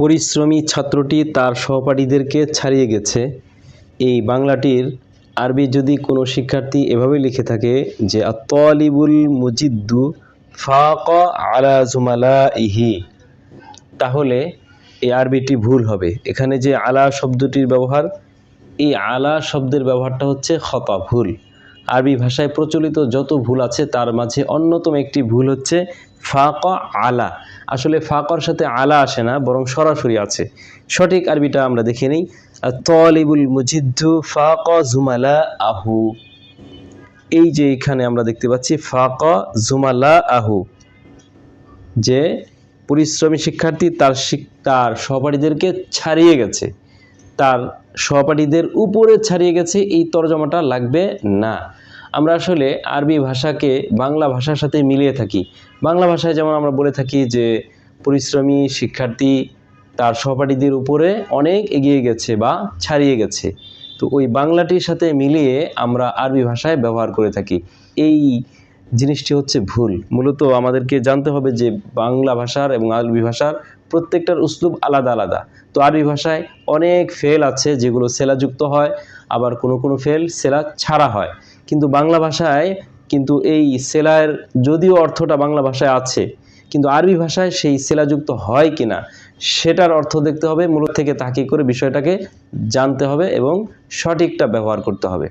পরিশ্রমী ছাত্রটি তার সহপাঠীদেরকে ছাড়িয়ে গেছে। এই বাংলাটির আরবি যদি কোনো শিক্ষার্থী এভাবে লিখে থাকে যে তলিবুল মুজিদ্দু ফাক আলা জুমালা ইহি তাহলে এই আরবিটি ভুল হবে। এখানে যে আলা শব্দটির ব্যবহার, এই আলা শব্দের ব্যবহারটা হচ্ছে খতা, ভুল। আরবি ভাষায় প্রচলিত যত ভুল আছে তার মাঝে অন্যতম একটি ভুল হচ্ছে ফাক আলা। আসলে ফাকর সাথে আলা আসে না, বরং সরাসরি আছে। সঠিক আরবিটা আমরা দেখে নিই। তলিবুল মুজিদ্দু ফাক জুমালা আহু এই যে এখানে আমরা দেখতে পাচ্ছি ফাক জুমালা আহু যে পরিশ্রমী শিক্ষার্থী তার তার সহপাঠীদেরকে ছাড়িয়ে গেছে। তার সহপাঠীদের উপরে ছাড়িয়ে গেছে, এই তর্জমাটা লাগবে না। আমরা আসলে আরবি ভাষাকে বাংলা ভাষার সাথে মিলিয়ে থাকি। বাংলা ভাষায় যেমন আমরা বলে থাকি যে, পরিশ্রমী শিক্ষার্থী তার সহপাঠীদের উপরে অনেক এগিয়ে গেছে বা ছাড়িয়ে গেছে। তো ওই বাংলাটির সাথে মিলিয়ে আমরা আরবি ভাষায় ব্যবহার করে থাকি। এই জিনিসটি হচ্ছে ভুল। মূলত আমাদেরকে জানতে হবে যে, বাংলা ভাষার এবং আরবি ভাষার প্রত্যেকটার উসলুব আলাদা আলাদা। তো আরবি ভাষায় অনেক ফেল আছে যেগুলো সেলাযুক্ত হয়, আবার কোনো কোনো ফেল সেলা ছাড়া হয়। কিন্তু বাংলা ভাষায় কিন্তু এই সেলার যদিও অর্থটা বাংলা ভাষায় আছে, কিন্তু আরবি ভাষায় সেই সেলাযুক্ত হয় কিনা সেটার অর্থ দেখতে হবে, মূলত থেকে তাকি করে বিষয়টাকে জানতে হবে এবং সঠিকটা ব্যবহার করতে হবে।